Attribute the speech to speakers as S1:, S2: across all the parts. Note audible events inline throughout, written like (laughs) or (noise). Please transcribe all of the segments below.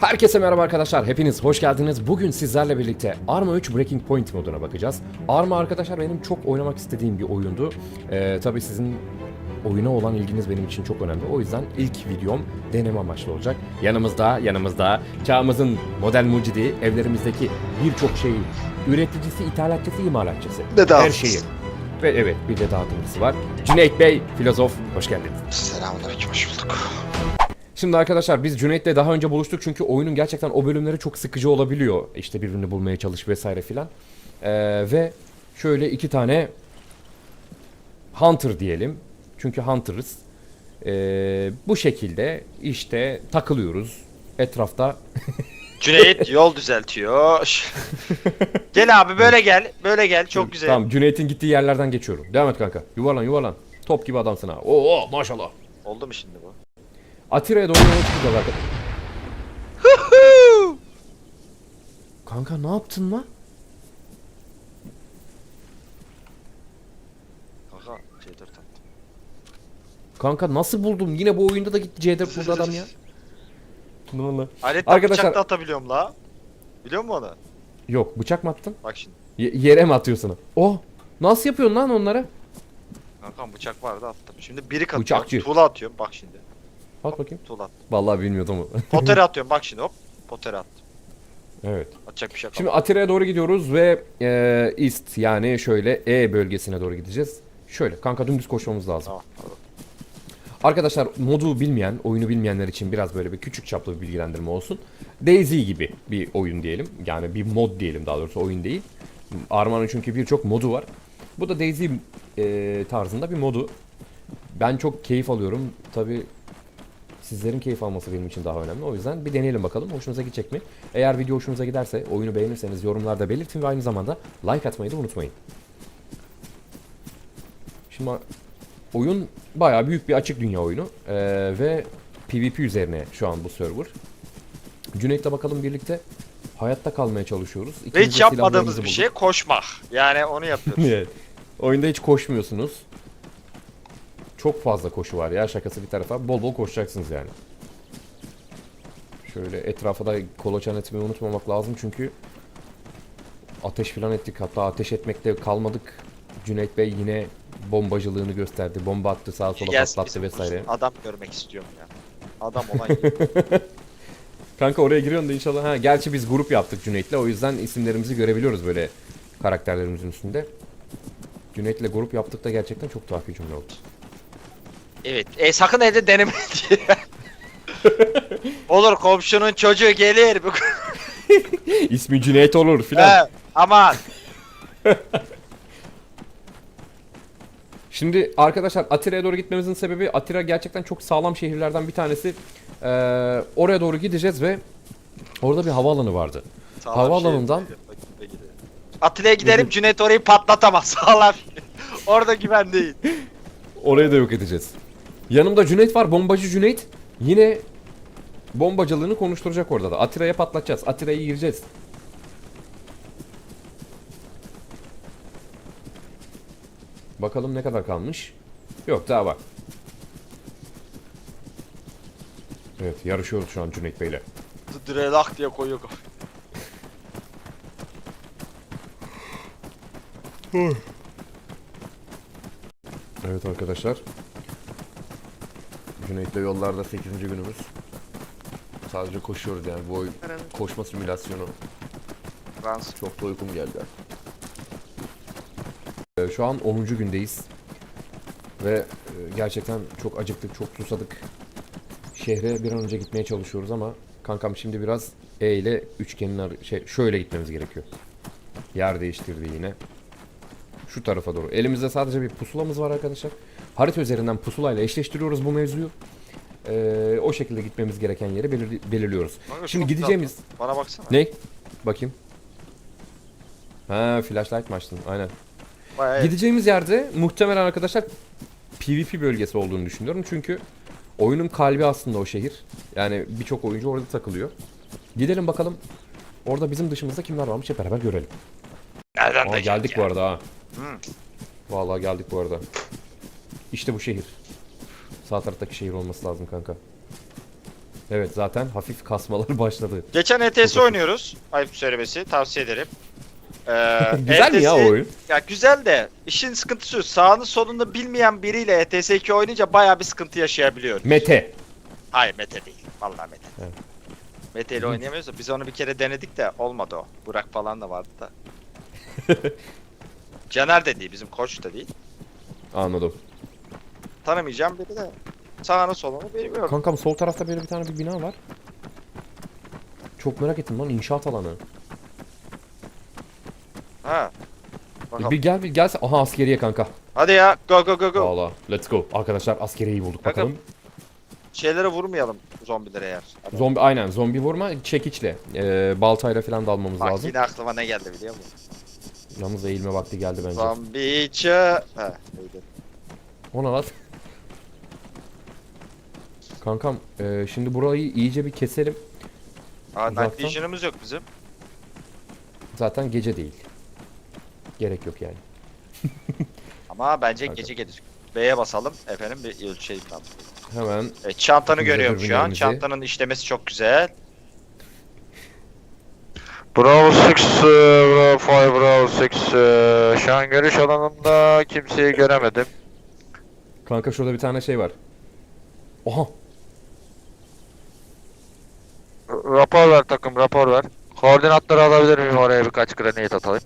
S1: Herkese merhaba arkadaşlar. Hepiniz hoş geldiniz. Bugün sizlerle birlikte Arma 3 Breaking Point moduna bakacağız. Arma arkadaşlar benim çok oynamak istediğim bir oyundu. Ee, tabii sizin oyuna olan ilginiz benim için çok önemli. O yüzden ilk videom deneme amaçlı olacak. Yanımızda, yanımızda çağımızın model mucidi, evlerimizdeki birçok şeyi üreticisi, ithalatçısı, imalatçısı.
S2: Ve
S1: Her şeyi. Ve evet bir de dağıtımcısı var. Cüneyt Bey, filozof, hoş geldiniz.
S2: Selamünaleyküm, hoş bulduk.
S1: Şimdi arkadaşlar biz Cüneyt'le daha önce buluştuk çünkü oyunun gerçekten o bölümleri çok sıkıcı olabiliyor. İşte birbirini bulmaya çalış vesaire filan. Ee, ve şöyle iki tane Hunter diyelim. Çünkü Hunter'ız. Ee, bu şekilde işte takılıyoruz. Etrafta (laughs)
S2: Cüneyt yol düzeltiyor. (laughs) gel abi böyle gel. Böyle gel. Çok güzel.
S1: Tamam Cüneyt'in gittiği yerlerden geçiyorum. Devam et kanka. Yuvarlan yuvarlan. Top gibi adamsın ha. Oo maşallah.
S2: Oldu mu şimdi bu?
S1: Atira'ya doğru yola çıkacağız arkadaşlar. Kanka ne yaptın lan?
S2: Kanka C4 attım.
S1: Kanka nasıl buldum? Yine bu oyunda da gitti C4 buldu (laughs) adam ya. Valla.
S2: Aletten
S1: Arkadaşlar-
S2: bıçak da atabiliyorum la. Biliyor musun onu?
S1: Yok bıçak mı attın?
S2: Bak şimdi.
S1: Ye- yere mi atıyorsun? Oh! Nasıl yapıyorsun lan onları?
S2: Kankam bıçak vardı attım. Şimdi biri katıyor.
S1: Bıçakçı.
S2: Tuğla atıyorum. Bak şimdi.
S1: At bakayım.
S2: Tuğla at.
S1: Vallahi bilmiyordum ama. (laughs)
S2: Poteri (laughs) atıyorum. Bak şimdi hop. Poteri attım.
S1: evet.
S2: Atacak bir şey
S1: Şimdi. Atira'ya doğru gidiyoruz ve e, East yani şöyle E bölgesine doğru gideceğiz. Şöyle kanka dümdüz koşmamız lazım.
S2: Tamam.
S1: Arkadaşlar modu bilmeyen, oyunu bilmeyenler için biraz böyle bir küçük çaplı bir bilgilendirme olsun. Daisy gibi bir oyun diyelim. Yani bir mod diyelim daha doğrusu oyun değil. Arma'nın çünkü birçok modu var. Bu da Daisy e, tarzında bir modu. Ben çok keyif alıyorum. Tabi sizlerin keyif alması benim için daha önemli. O yüzden bir deneyelim bakalım hoşunuza gidecek mi? Eğer video hoşunuza giderse, oyunu beğenirseniz yorumlarda belirtin ve aynı zamanda like atmayı da unutmayın. Şimdi oyun bayağı büyük bir açık dünya oyunu Ee, ve PvP üzerine şu an bu server. Cüneyt'le bakalım birlikte hayatta kalmaya çalışıyoruz. İkimiz
S2: hiç yapmadığımız bir
S1: bulduk.
S2: şey koşmak. Yani onu (laughs) yapıyoruz.
S1: Evet. Oyunda hiç koşmuyorsunuz. Çok fazla koşu var ya şakası bir tarafa. Bol bol koşacaksınız yani. Şöyle etrafa da kolaçan etmeyi unutmamak lazım çünkü ateş falan ettik. Hatta ateş etmekte kalmadık. Cüneyt Bey yine bombacılığını gösterdi. Bomba attı sağa sola
S2: Gelsin
S1: patlattı
S2: bizim
S1: vesaire.
S2: Adam görmek istiyorum ya. Adam (laughs) olan.
S1: Kanka oraya giriyorsun da inşallah. Ha, gerçi biz grup yaptık Cüneyt'le. O yüzden isimlerimizi görebiliyoruz böyle karakterlerimizin üstünde. Cüneyt'le grup yaptık da gerçekten çok tuhaf bir cümle oldu.
S2: Evet. E sakın evde deneme (laughs) diye. Olur komşunun çocuğu gelir. (laughs)
S1: İsmi Cüneyt olur filan.
S2: He, aman.
S1: Şimdi arkadaşlar Atira'ya doğru gitmemizin sebebi Atira gerçekten çok sağlam şehirlerden bir tanesi. Ee, oraya doğru gideceğiz ve orada bir havaalanı vardı.
S2: Sağlam
S1: Havaalanından-
S2: şey. Atilla'ya giderim Cüneyt orayı patlatamaz. (laughs) Sağlam. Orada güven değil.
S1: Orayı da yok edeceğiz. Yanımda Cüneyt var, bombacı Cüneyt. Yine bombacılığını konuşturacak orada da. Atira'ya patlatacağız. Atira'yı gireceğiz. Bakalım ne kadar kalmış. Yok daha var. Evet yarışıyoruz şu an Cüneyt Bey'le.
S2: Drelak diye koyuyor kafayı.
S1: Evet arkadaşlar. Cüneyt'le yollarda 8. günümüz. Sadece koşuyoruz yani bu oyun koşma simülasyonu.
S2: Fransız.
S1: Çok da uykum geldi. Ee, Şu an 10. gündeyiz. Ve e, gerçekten çok acıktık, çok susadık. Şehre bir an önce gitmeye çalışıyoruz ama kankam şimdi biraz E ile üçgenin ar- şey şöyle gitmemiz gerekiyor. Yer değiştirdi yine. Şu tarafa doğru. Elimizde sadece bir pusulamız var arkadaşlar. Harita üzerinden pusulayla eşleştiriyoruz bu mevzuyu. Ee, o şekilde gitmemiz gereken yeri belir- belirliyoruz.
S2: Kanka
S1: Şimdi
S2: çok
S1: gideceğimiz
S2: tatlı. Bana baksana.
S1: ne? Bakayım. Ha flashlight mı açtın? Aynen.
S2: Bayağı
S1: Gideceğimiz yerde muhtemelen arkadaşlar PvP bölgesi olduğunu düşünüyorum. Çünkü oyunun kalbi aslında o şehir. Yani birçok oyuncu orada takılıyor. Gidelim bakalım. Orada bizim dışımızda kimler varmış hep beraber görelim.
S2: Nereden
S1: Aa,
S2: de
S1: geldik bu arada ha.
S2: Hı.
S1: Vallahi geldik bu arada. İşte bu şehir. Sağ taraftaki şehir olması lazım kanka. Evet zaten hafif kasmalar (laughs) başladı.
S2: Geçen ETS
S1: Çok
S2: oynuyoruz. Ayıp söylemesi tavsiye ederim. Ee, (laughs)
S1: Güzel mi ya
S2: ETS
S1: o oyun?
S2: Ya güzel de işin sıkıntısı şu. Sağını solunu bilmeyen biriyle ETS 2 oynayınca bayağı bir sıkıntı yaşayabiliyor.
S1: Mete.
S2: Hayır Mete değil. Vallahi Mete.
S1: Evet.
S2: Mete ile oynayamıyoruz da biz onu bir kere denedik de olmadı o. Burak falan da vardı da. (laughs) Caner de değil, bizim koç da değil.
S1: Anladım.
S2: Tanımayacağım biri de sağını solunu bilmiyorum.
S1: Kankam sol tarafta böyle bir tane bir bina var. Çok merak ettim lan inşaat alanı.
S2: Ha. Bakalım.
S1: Bir gel bir gelse. Aha askeriye kanka.
S2: Hadi ya, go go go go.
S1: Valla let's go. Arkadaşlar askeriyeyi bulduk
S2: Kanka,
S1: bakalım.
S2: Şeylere vurmayalım zombilere eğer. Hadi.
S1: Zombi aynen zombi vurma çekiçle. Ee, baltayla falan dalmamız
S2: Bak
S1: lazım.
S2: yine aklıma ne geldi biliyor musun?
S1: Yalnız eğilme vakti geldi bence.
S2: Zombi çı... Ha, neydi?
S1: Ona lan. Kankam e, şimdi burayı iyice bir keselim.
S2: Aa, Night
S1: Uzaktan.
S2: Vision'ımız yok bizim.
S1: Zaten gece değil. Gerek yok yani. (laughs)
S2: Ama bence
S1: Kanka.
S2: gece gelir. B'ye basalım efendim bir ölçeği tam.
S1: Hemen
S2: Evet, çantanı görüyorum şu an. Çantanın işlemesi çok güzel. Bravo 6, Bravo 5, Bravo 6. Şu an görüş alanında kimseyi göremedim.
S1: kanka şurada bir tane şey var. Oha
S2: Rapor ver takım, rapor ver. Koordinatları alabilir miyim oraya birkaç granate atalım.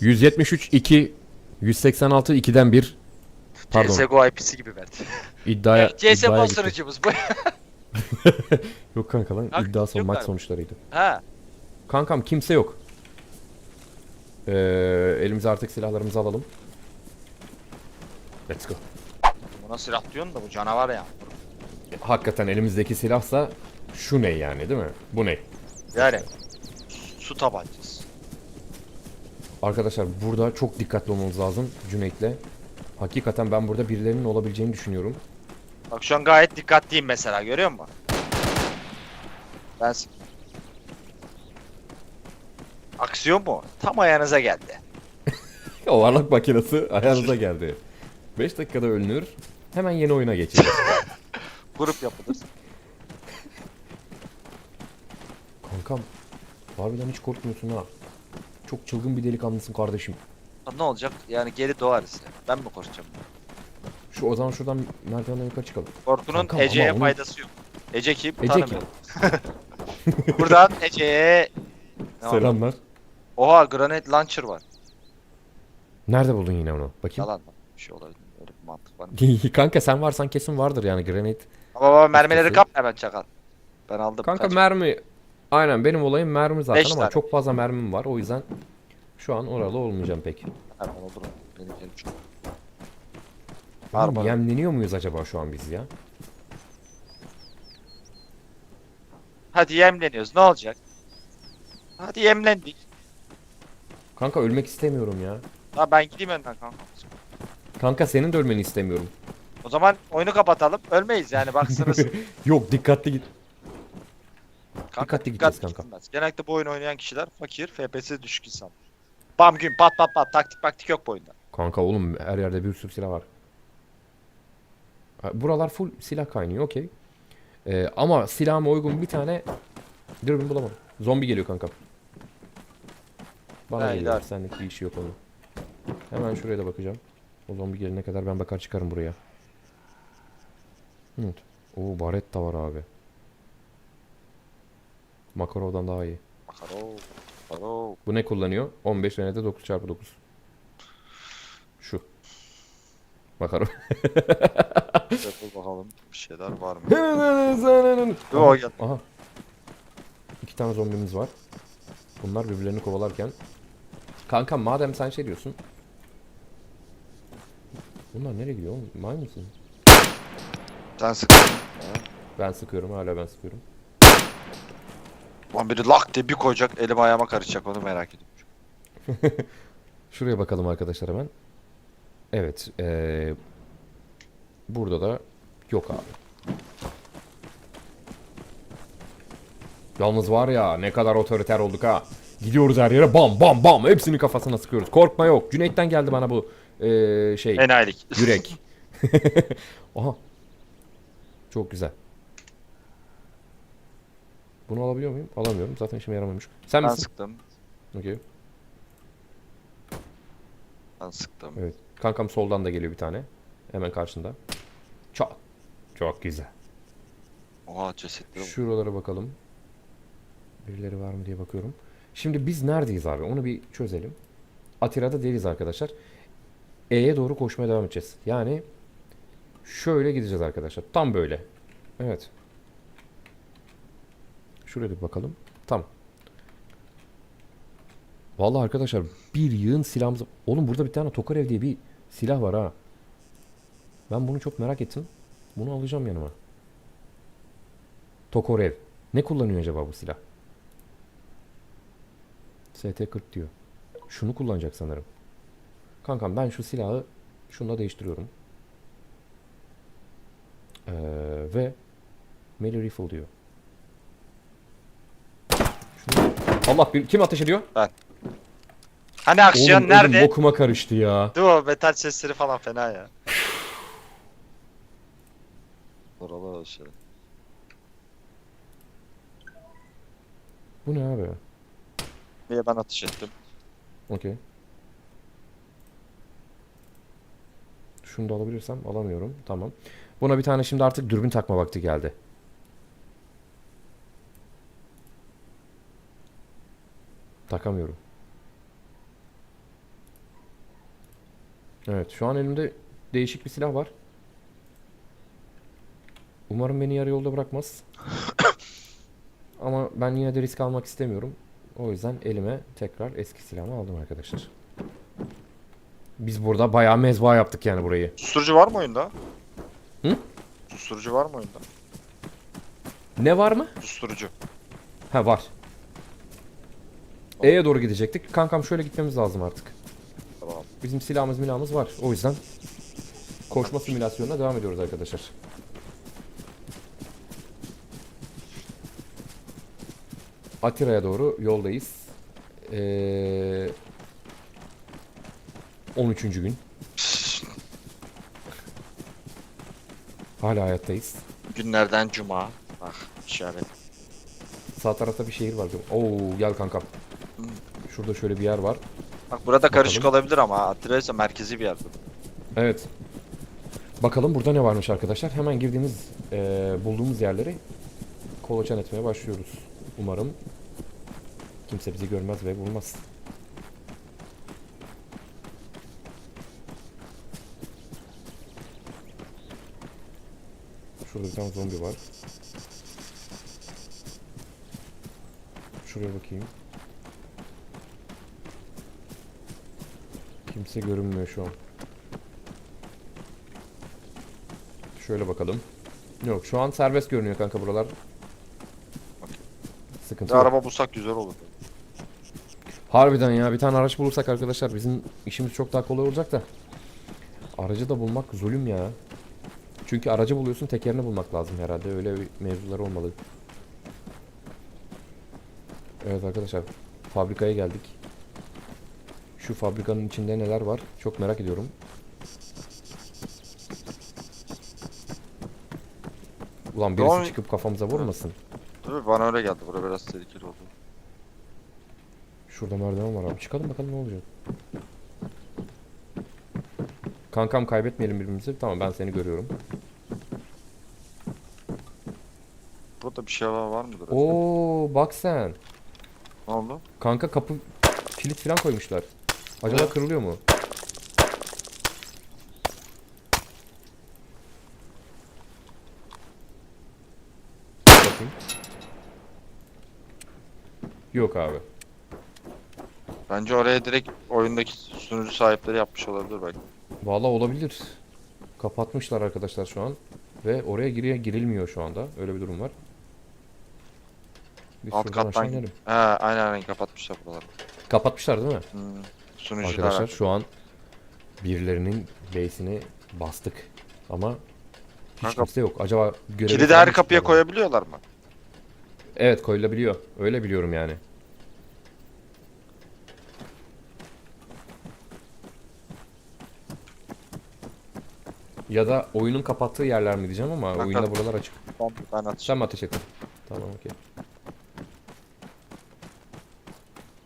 S1: 173 2 186 2'den 1 Pardon.
S2: CSGO IP'si gibi verdi.
S1: iddiaya (laughs)
S2: CSGO
S1: iddiaya gitti.
S2: bu. (laughs)
S1: Yok kanka lan
S2: Kanka,
S1: iddia son
S2: yok
S1: maç sonuçlarıydı.
S2: ha.
S1: Kankam kimse yok. Ee, elimize artık silahlarımızı alalım. Let's go.
S2: Buna silah diyorsun da bu canavar ya.
S1: Hakikaten elimizdeki silahsa şu ne yani değil mi? Bu ne?
S2: Yani su tabancası.
S1: Arkadaşlar burada çok dikkatli olmamız lazım Cüneyt'le. Hakikaten ben burada birilerinin olabileceğini düşünüyorum.
S2: Bak şu an gayet dikkatliyim mesela görüyor musun? Ben Aksiyon mu? Tam ayağınıza geldi. (laughs)
S1: Ovarlak makinesi ayağınıza geldi. 5 dakikada ölünür. Hemen yeni oyuna geçeceğiz. (laughs)
S2: Grup yapılır.
S1: Kankam harbiden hiç korkmuyorsun ha. Çok çılgın bir delikanlısın kardeşim.
S2: Ha, ne olacak? Yani geri doğarız. Ben mi koşacağım?
S1: Şu o zaman şuradan merdivenden yukarı çıkalım.
S2: Korkunun
S1: Kankam,
S2: Ece'ye
S1: ama onu-
S2: faydası yok. Ece kim?
S1: Ece
S2: Tanımıyorum. (laughs) Buradan Ece'ye... Ne?
S1: Selamlar.
S2: Oha granate launcher var.
S1: Nerede buldun yine onu? Bakayım.
S2: Yalan mı? Bir şey olabilir. Öyle bir mantık var mı? (laughs)
S1: Kanka sen varsan kesin vardır yani granate.
S2: Baba baba mermileri kap hemen çakal. Ben aldım.
S1: Kanka
S2: kaç-
S1: mermi Aynen benim olayım mermi zaten
S2: Beş
S1: ama
S2: tane.
S1: çok fazla mermim var o yüzden şu an oralı olmayacağım pek.
S2: Hemen olur. Benim yerim çok.
S1: Var
S2: bana.
S1: Yemleniyor muyuz acaba şu an biz ya?
S2: Hadi yemleniyoruz. Ne olacak? Hadi yemlendik.
S1: Kanka ölmek istemiyorum ya.
S2: Ha ben gideyim önden kanka.
S1: Kanka senin de ölmeni istemiyorum.
S2: O zaman oyunu kapatalım. Ölmeyiz yani baksınız. (laughs)
S1: Yok dikkatli git.
S2: Kanka,
S1: Dikkatli gideceğiz kanka.
S2: gidilmez. Genellikle bu oyun oynayan kişiler fakir, FPS düşük insan. Bam gün pat pat pat taktik taktik yok bu oyunda.
S1: Kanka oğlum her yerde bir sürü silah var. Ha, Buralar full silah kaynıyor okey. Ee, ama silahıma uygun bir tane dürbün bulamadım. Zombi geliyor kanka. Bana
S2: Ha,
S1: geliyor. Senlik bir işi yok onun. Hemen şuraya da bakacağım. O zombi gelene kadar ben bakar çıkarım buraya. Evet. Oo baret da var abi. Makarov'dan daha iyi.
S2: Makaro. Makaro.
S1: Bu ne kullanıyor? 15 renede 9 çarpı 9. Şu. Makarov.
S2: Dur bakalım bir şeyler var mı? (laughs) Dur o geldi.
S1: Aha. İki tane zombimiz var. Bunlar birbirlerini kovalarken. Kanka madem sen şey diyorsun. Bunlar nereye gidiyor oğlum?
S2: Sen sık.
S1: Ben sıkıyorum hala ben sıkıyorum.
S2: Lan biri lak diye bir koyacak elim ayağıma karışacak onu merak ediyorum. (laughs)
S1: Şuraya bakalım arkadaşlar hemen. Evet. eee, burada da yok abi. Yalnız var ya ne kadar otoriter olduk ha. Gidiyoruz her yere bam bam bam hepsini kafasına sıkıyoruz. Korkma yok. Cüneyt'ten geldi bana bu eee, şey
S2: Enayilik.
S1: yürek. (laughs) Aha. Çok güzel. Bunu alabiliyor muyum? Alamıyorum. Zaten işime yaramamış. Sen
S2: Ben
S1: misin?
S2: sıktım.
S1: Okey.
S2: Ben sıktım.
S1: Evet. Kankam soldan da geliyor bir tane. Hemen karşında. Çok. Çok güzel.
S2: Oha cesetleri.
S1: Şuralara bakalım. Birileri var mı diye bakıyorum. Şimdi biz neredeyiz abi? Onu bir çözelim. Atira'da değiliz arkadaşlar. E'ye doğru koşmaya devam edeceğiz. Yani şöyle gideceğiz arkadaşlar. Tam böyle. Evet. Şuraya da bakalım. Tamam. Vallahi arkadaşlar bir yığın silahımız... Oğlum burada bir tane Tokarev diye bir silah var ha. Ben bunu çok merak ettim. Bunu alacağım yanıma. Tokorev. Ne kullanıyor acaba bu silah? ST40 diyor. Şunu kullanacak sanırım. Kankam ben şu silahı şununla değiştiriyorum. Ee, ve melee rifle diyor. Şunu... Allah bir kim ateş ediyor?
S2: Hani aksiyon
S1: Oğlum,
S2: nerede?
S1: bokuma karıştı ya.
S2: Değil mi o metal sesleri falan fena ya. Oralar aşağı.
S1: Bu ne abi?
S2: Niye ben atış ettim?
S1: Okey. Şunu da alabilirsem alamıyorum. Tamam. Buna bir tane şimdi artık dürbün takma vakti geldi. Takamıyorum. Evet, şu an elimde değişik bir silah var. Umarım beni yarı yolda bırakmaz. Ama ben yine de risk almak istemiyorum. O yüzden elime tekrar eski silahımı aldım arkadaşlar. Biz burada bayağı mezba yaptık yani burayı.
S2: Susturucu var mı oyunda?
S1: Hı?
S2: Susturucu var mı oyunda?
S1: Ne var mı?
S2: Susturucu.
S1: Ha var. E'ye doğru gidecektik. Kankam şöyle gitmemiz lazım artık.
S2: Tamam.
S1: Bizim silahımız milahımız var. O yüzden koşma simülasyonuna devam ediyoruz arkadaşlar. Atira'ya doğru yoldayız. Ee, 13. gün. Hala hayattayız.
S2: Günlerden cuma. Bak işaret.
S1: Sağ tarafta bir şehir var. Oo gel kankam. Şurada şöyle bir yer var.
S2: Bak burada karışık
S1: Bakalım.
S2: olabilir ama Atilla merkezi bir yer.
S1: Evet. Bakalım burada ne varmış arkadaşlar. Hemen girdiğimiz, eee, bulduğumuz yerleri kolaçan etmeye başlıyoruz. Umarım kimse bizi görmez ve bulmaz. Şurada bir tane zombi var. Şuraya bakayım. Kimse görünmüyor şu an. Şöyle bakalım. Yok şu an serbest görünüyor kanka buralar. Sıkıntı
S2: Bir
S1: yok.
S2: araba bulsak güzel olur.
S1: Harbiden ya bir tane araç bulursak arkadaşlar bizim işimiz çok daha kolay olacak da. Aracı da bulmak zulüm ya. Çünkü aracı buluyorsun tekerini bulmak lazım herhalde. Öyle bir mevzular olmalı. Evet arkadaşlar fabrikaya geldik. Şu fabrikanın içinde neler var çok merak ediyorum. Ulan birisi
S2: Doğru.
S1: çıkıp kafamıza vurmasın.
S2: Mi? Bana öyle geldi. Burada biraz tehlikeli oldu.
S1: Şurada merdiven var abi. Çıkalım bakalım ne olacak. Kankam kaybetmeyelim birbirimizi. Tamam ben seni görüyorum.
S2: Burada bir şey var, mıdır?
S1: Oo bak sen.
S2: Ne oldu?
S1: Kanka kapı kilit falan koymuşlar. Acaba kırılıyor mu? Bakayım. Yok abi.
S2: Bence oraya direkt oyundaki sunucu sahipleri yapmış olabilir belki.
S1: Vallahi olabilir. Kapatmışlar arkadaşlar şu an. Ve oraya giriye girilmiyor şu anda. Öyle bir durum var. Bir
S2: Alt kattan. He aynen aynen kapatmışlar buraları.
S1: Kapatmışlar değil mi?
S2: Hmm. Sunucular.
S1: Arkadaşlar şu an birilerinin base'ini bastık. Ama hiç
S2: Kanka,
S1: kimse yok. Acaba görevi
S2: Kilidi her kapıya koyabiliyorlar mı?
S1: Evet koyulabiliyor. Öyle biliyorum yani. Ya da oyunun kapattığı yerler mi diyeceğim ama
S2: Kanka-
S1: oyunda buralar açık.
S2: Ben, ben.
S1: Sen mi ateş ettin? Tamam okey.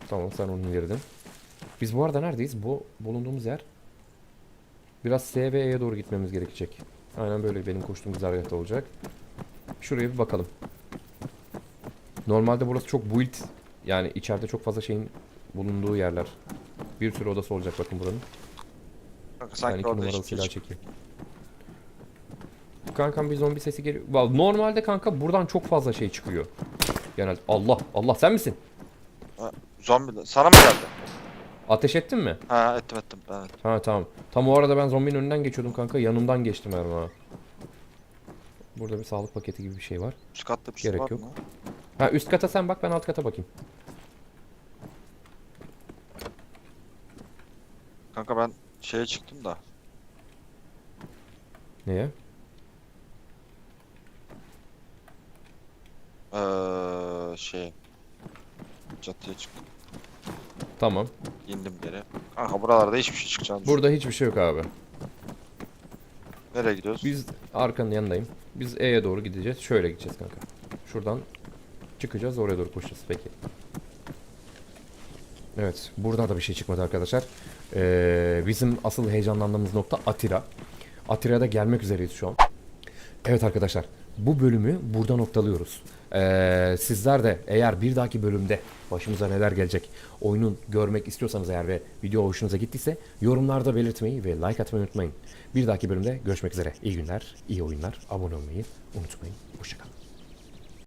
S1: Tamam sen onu girdin. Biz bu arada neredeyiz? Bu bulunduğumuz yer biraz S ve E'ye doğru gitmemiz gerekecek. Aynen böyle benim koştuğum güzergahta olacak. Şuraya bir bakalım. Normalde burası çok build yani içeride çok fazla şeyin bulunduğu yerler. Bir sürü odası olacak bakın buranın.
S3: Kanka sanki
S1: iki
S3: orada
S1: numaralı
S3: hiçbir şey
S1: silah çekeyim. Kankam bir zombi sesi geliyor. Normalde kanka buradan çok fazla şey çıkıyor. Genel Allah Allah sen misin?
S3: Zombi sana mı geldi?
S1: Ateş ettin mi?
S3: Ha ettim ettim ettim.
S1: Ha tamam. Tam o arada ben zombinin önünden geçiyordum kanka. Yanımdan geçtim Erman. Burada bir sağlık paketi gibi bir şey var.
S3: Üst katta bir şey
S1: Gerek
S3: var
S1: yok.
S3: mı?
S1: Ha üst kata sen bak ben alt kata bakayım.
S3: Kanka ben şeye çıktım da.
S1: Neye?
S3: Eee şey. Çatıya çıktım.
S1: Tamam.
S3: İndim geri. Kanka buralarda hiçbir şey çıkacağını
S1: Burada hiçbir şey yok abi.
S3: Nereye gidiyoruz?
S1: Biz arkanın yanındayım. Biz E'ye doğru gideceğiz. Şöyle gideceğiz kanka. Şuradan çıkacağız oraya doğru koşacağız. Peki. Evet. Burada da bir şey çıkmadı arkadaşlar. Ee, bizim asıl heyecanlandığımız nokta Atira. Atira'da gelmek üzereyiz şu an. Evet arkadaşlar. Bu bölümü burada noktalıyoruz. Ee, sizler de eğer bir dahaki bölümde başımıza neler gelecek oyunun görmek istiyorsanız eğer ve video hoşunuza gittiyse yorumlarda belirtmeyi ve like atmayı unutmayın. Bir dahaki bölümde görüşmek üzere. İyi günler, iyi oyunlar, abone olmayı unutmayın. Hoşçakalın.